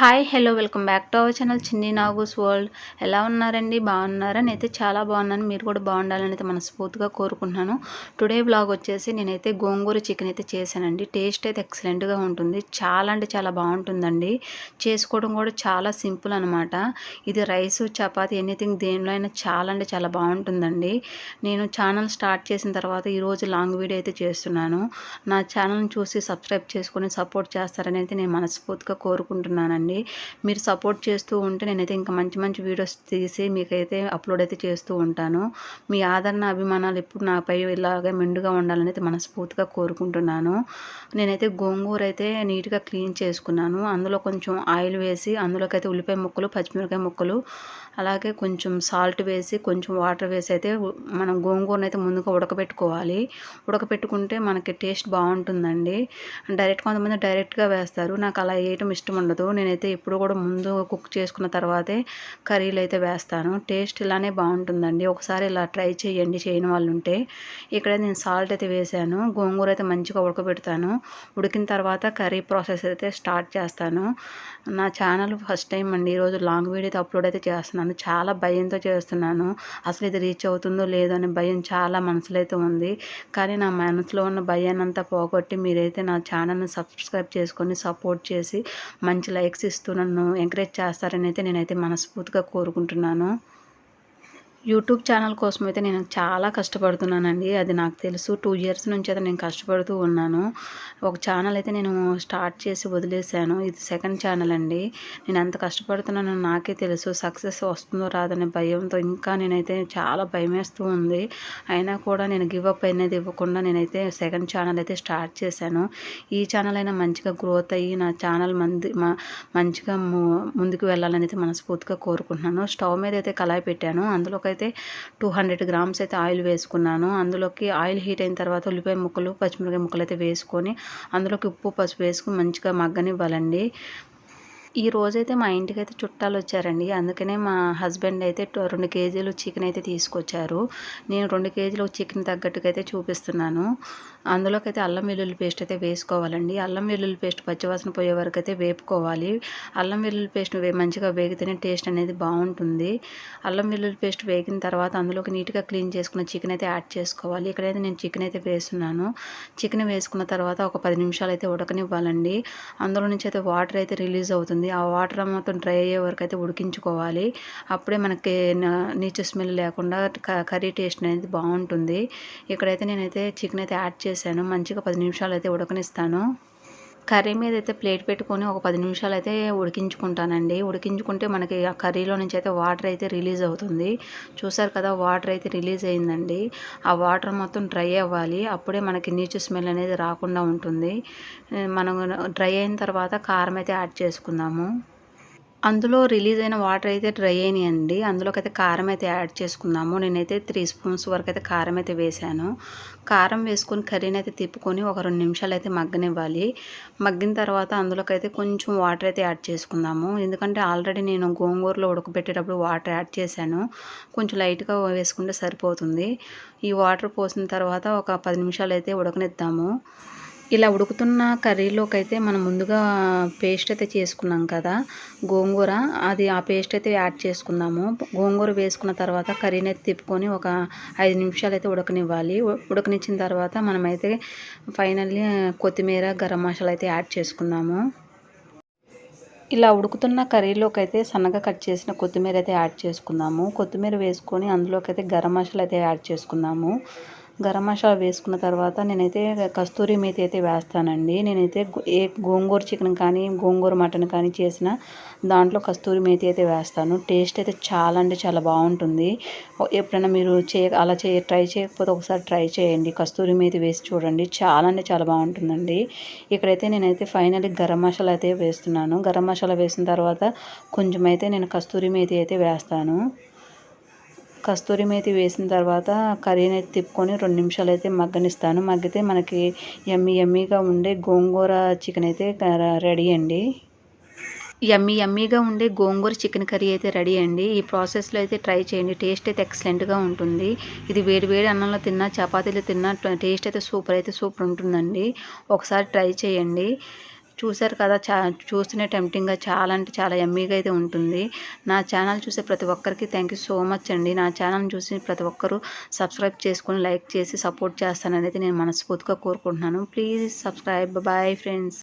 Hi hello welcome back to our channel Chinni Nagu's world ఎలా ఉన్నారండి? బాగున్నారా? నేనైతే చాలా బాగున్నాను. మీరు కూడా బాగుండాలని అయితే మనస్ఫూర్తిగా కోరుకుంటున్నాను. టుడే బ్లాగ్ వచ్చేసి నేనైతే గోంగూర చికెన్ అయితే చేశానండి. టేస్ట్ అయితే ఎక్సలెంట్గా ఉంటుంది. చాలా అంటే చాలా బాగుంటుందండి. చేసుకోవడం కూడా చాలా సింపుల్ అనమాట ఇది రైస్ చపాతి ఎనీథింగ్ దేనిలో అయినా చాలా అంటే చాలా బాగుంటుందండి. నేను ఛానల్ స్టార్ట్ చేసిన తర్వాత ఈరోజు లాంగ్ వీడియో అయితే చేస్తున్నాను. నా ఛానల్ని చూసి సబ్స్క్రైబ్ చేసుకొని సపోర్ట్ చేస్తారని అయితే నేను మనస్ఫూర్తిగా కోరుకుంటున్నానండి. మీరు సపోర్ట్ చేస్తూ ఉంటే నేనైతే ఇంకా మంచి మంచి వీడియోస్ తీసి మీకైతే అప్లోడ్ అయితే చేస్తూ ఉంటాను. మీ ఆదరణ అభిమానాలు ఎప్పుడు నాపై ఇలాగే మెండుగా ఉండాలని అయితే మనస్ఫూర్తిగా కోరుకుంటున్నాను. నేనైతే గోంగూర అయితే నీట్గా క్లీన్ చేసుకున్నాను. అందులో కొంచెం ఆయిల్ వేసి అందులోకి అయితే ఉల్లిపాయ ముక్కలు పచ్చిమిరపకాయ ముక్కలు అలాగే కొంచెం సాల్ట్ వేసి కొంచెం వాటర్ వేసి అయితే మనం గోంగూరను అయితే ముందుగా ఉడకబెట్టుకోవాలి. ఉడకబెట్టుకుంటే మనకి టేస్ట్ బాగుంటుందండి. డైరెక్ట్ కొంతమంది డైరెక్ట్గా వేస్తారు. నాకు అలా వేయటం ఇష్టం ఉండదు. నేనైతే అయితే ఎప్పుడు కూడా ముందు కుక్ చేసుకున్న తర్వాతే కర్రీలు అయితే వేస్తాను. టేస్ట్ ఇలానే బాగుంటుందండి. ఒకసారి ఇలా ట్రై చేయండి చేయని వాళ్ళు ఉంటే ఇక్కడ నేను సాల్ట్ అయితే వేసాను. గోంగూర అయితే మంచిగా ఉడకబెడతాను. ఉడికిన తర్వాత కర్రీ ప్రాసెస్ అయితే స్టార్ట్ చేస్తాను. నా ఛానల్ ఫస్ట్ టైం అండి. ఈరోజు లాంగ్ వీడియో అయితే అప్లోడ్ అయితే చేస్తున్నాను. చాలా భయంతో చేస్తున్నాను. అసలు ఇది రీచ్ అవుతుందో లేదో అనే భయం చాలా మనసులో అయితే ఉంది. కానీ నా మనసులో ఉన్న భయాన్ని అంతా పోగొట్టి మీరైతే నా ఛానల్ని సబ్స్క్రైబ్ చేసుకొని సపోర్ట్ చేసి మంచి లైక్స్ ఇస్తూ నన్ను ఎంకరేజ్ చేస్తారని అయితే నేనైతే మనస్ఫూర్తిగా కోరుకుంటున్నాను. యూట్యూబ్ ఛానల్ కోసం అయితే నేను చాలా కష్టపడుతున్నానండి. అది నాకు తెలుసు. టూ ఇయర్స్ నుంచి అయితే నేను కష్టపడుతూ ఉన్నాను. ఒక ఛానల్ అయితే నేను స్టార్ట్ చేసి వదిలేశాను. ఇది సెకండ్ ఛానల్ అండి. నేను ఎంత కష్టపడుతున్నానో నాకే తెలుసు. సక్సెస్ వస్తుందో రాదనే భయంతో ఇంకా నేనైతే చాలా భయం వేస్తూ ఉంది. అయినా కూడా నేను గివప్ అనేది ఇవ్వకుండా నేనైతే సెకండ్ ఛానల్ అయితే స్టార్ట్ చేశాను. ఈ ఛానల్ అయినా మంచిగా గ్రోత్ అయ్యి నా ఛానల్ మంది మంచిగా ము- ముందుకు వెళ్ళాలని అయితే మనస్ఫూర్తిగా కోరుకుంటున్నాను. స్టవ్ మీద అయితే కళాయి పెట్టాను. అందులో అయితే టూ హండ్రెడ్ గ్రామ్స్ అయితే ఆయిల్ వేసుకున్నాను. అందులోకి ఆయిల్ హీట్ అయిన తర్వాత ఉల్లిపాయ ముక్కలు పచ్చిమిరపకాయ ముక్కలు అయితే వేసుకొని అందులోకి ఉప్పు పసుపు వేసుకుని మంచిగా మగ్గనివ్వాలండి. ఈ రోజైతే మా ఇంటికి అయితే చుట్టాలు వచ్చారండి అందుకనే మా హస్బెండ్ అయితే రెండు కేజీలు చికెన్ అయితే తీసుకొచ్చారు. నేను రెండు కేజీలు చికెన్ తగ్గట్టుగా అయితే చూపిస్తున్నాను. అందులోకి అయితే అల్లం వెల్లుల్లి పేస్ట్ అయితే వేసుకోవాలండి. అల్లం వెల్లుల్లి పేస్ట్ పచ్చివాసన పోయే వరకు అయితే వేపుకోవాలి. అల్లం వెల్లుల్లి పేస్ట్ వే మంచిగా వేగితేనే టేస్ట్ అనేది బాగుంటుంది. అల్లం వెల్లుల్లి పేస్ట్ వేగిన తర్వాత అందులోకి నీట్గా క్లీన్ చేసుకున్న చికెన్ అయితే యాడ్ చేసుకోవాలి. ఇక్కడైతే నేను చికెన్ అయితే వేస్తున్నాను. చికెన్ వేసుకున్న తర్వాత ఒక పది నిమిషాలు అయితే ఉడకనివ్వాలండి. అందులో నుంచి అయితే వాటర్ అయితే రిలీజ్ అవుతుంది. ఆ వాటర్ మొత్తం డ్రై అయ్యే వరకు అయితే ఉడికించుకోవాలి. అప్పుడే మనకి న- నీచు స్మెల్ లేకుండా క- కర్రీ టేస్ట్ అనేది బాగుంటుంది. ఇక్కడైతే నేనైతే చికెన్ అయితే యాడ్ చేశాను. మంచిగా పది నిమిషాలు అయితే ఉడకనిస్తాను. కర్రీ మీద అయితే ప్లేట్ పెట్టుకొని ఒక పది నిమిషాలు అయితే ఉడికించుకుంటానండి. ఉడికించుకుంటే మనకి ఆ కర్రీలో నుంచి అయితే వాటర్ అయితే రిలీజ్ అవుతుంది. చూసారు కదా వాటర్ అయితే రిలీజ్ అయిందండి. ఆ వాటర్ మొత్తం డ్రై అవ్వాలి. అప్పుడే మనకి నీచు స్మెల్ అనేది రాకుండా ఉంటుంది. మనం డ్రై అయిన తర్వాత కారం అయితే యాడ్ చేసుకుందాము. అందులో రిలీజ్ అయిన వాటర్ అయితే డ్రై అయినాయండి. అందులోకైతే కారం అయితే యాడ్ చేసుకుందాము. నేనైతే త్రీ స్పూన్స్ వరకు అయితే కారం అయితే వేసాను కారం వేసుకొని కర్రీని అయితే తిప్పుకొని ఒక రెండు నిమిషాలు అయితే మగ్గనివ్వాలి. మగ్గిన తర్వాత అందులోకైతే కొంచెం వాటర్ అయితే యాడ్ చేసుకుందాము. ఎందుకంటే ఆల్రెడీ నేను గోంగూరలో ఉడకబెట్టేటప్పుడు వాటర్ యాడ్ చేశాను. కొంచెం లైట్గా వేసుకుంటే సరిపోతుంది. ఈ వాటర్ పోసిన తర్వాత ఒక పది నిమిషాలు అయితే ఉడకనిద్దాము. ఇలా ఉడుకుతున్న కర్రీలోకి అయితే మనం ముందుగా పేస్ట్ అయితే చేసుకున్నాం కదా గోంగూర. అది ఆ పేస్ట్ అయితే యాడ్ చేసుకుందాము. గోంగూర వేసుకున్న తర్వాత కర్రీని అయితే తిప్పుకొని ఒక ఐదు నిమిషాలు అయితే ఉడకనివ్వాలి. ఉడకనిచ్చిన తర్వాత మనమైతే ఫైనల్లీ కొత్తిమీర గరం మసాలా అయితే యాడ్ చేసుకుందాము. ఇలా ఉడుకుతున్న కర్రీలోకి అయితే సన్నగా కట్ చేసిన కొత్తిమీర అయితే యాడ్ చేసుకుందాము. కొత్తిమీర వేసుకొని అందులోకి అయితే గరం మసాలా అయితే యాడ్ చేసుకుందాము. గరం మసాలా వేసుకున్న తర్వాత నేనైతే కస్తూరి మేతి అయితే వేస్తానండి. నేనైతే ఏ గోంగూర చికెన్ కానీ గోంగూర మటన్ కానీ చేసిన దాంట్లో కస్తూరి మేతి అయితే వేస్తాను. టేస్ట్ అయితే చాలా అంటే చాలా బాగుంటుంది. ఎప్పుడైనా మీరు చే అలా చే ట్రై చేయకపోతే ఒకసారి ట్రై చేయండి. కస్తూరి మేతి వేసి చూడండి. చాలా అంటే చాలా బాగుంటుందండి. ఇక్కడైతే నేనైతే ఫైనల్లీ గరం మసాలా అయితే వేస్తున్నాను. గరం మసాలా వేసిన తర్వాత కొంచెం అయితే నేను కస్తూరి మేతి అయితే వేస్తాను. కస్తూరి మేతి వేసిన తర్వాత కర్రీని అయితే తిప్పుకొని రెండు నిమిషాలు అయితే మగ్గనిస్తాను. మగ్గితే మనకి ఎమ్మి ఎమ్మిగా ఉండే గోంగూర చికెన్ అయితే రెడీ అండి. యమ్మీ యమ్మీగా ఉండే గోంగూర చికెన్ కర్రీ అయితే రెడీ అండి. ఈ ప్రాసెస్లో అయితే ట్రై చేయండి. టేస్ట్ అయితే ఎక్సలెంట్గా ఉంటుంది. ఇది వేడి వేడి అన్నంలో తిన్నా చపాతీలు తిన్నా టేస్ట్ అయితే సూపర్ అయితే సూపర్ ఉంటుందండి. ఒకసారి ట్రై చేయండి. చూసారు కదా చా చూస్తూనే టెంప్టింగ్గా చాలా అంటే చాలా ఎమ్మీగా అయితే ఉంటుంది. నా ఛానల్ చూసే ప్రతి ఒక్కరికి థ్యాంక్ యూ సో మచ్ అండి. నా ఛానల్ చూసి ప్రతి ఒక్కరూ సబ్స్క్రైబ్ చేసుకొని లైక్ చేసి సపోర్ట్ చేస్తానని అయితే నేను మనస్ఫూర్తిగా కోరుకుంటున్నాను. Please subscribe bye friends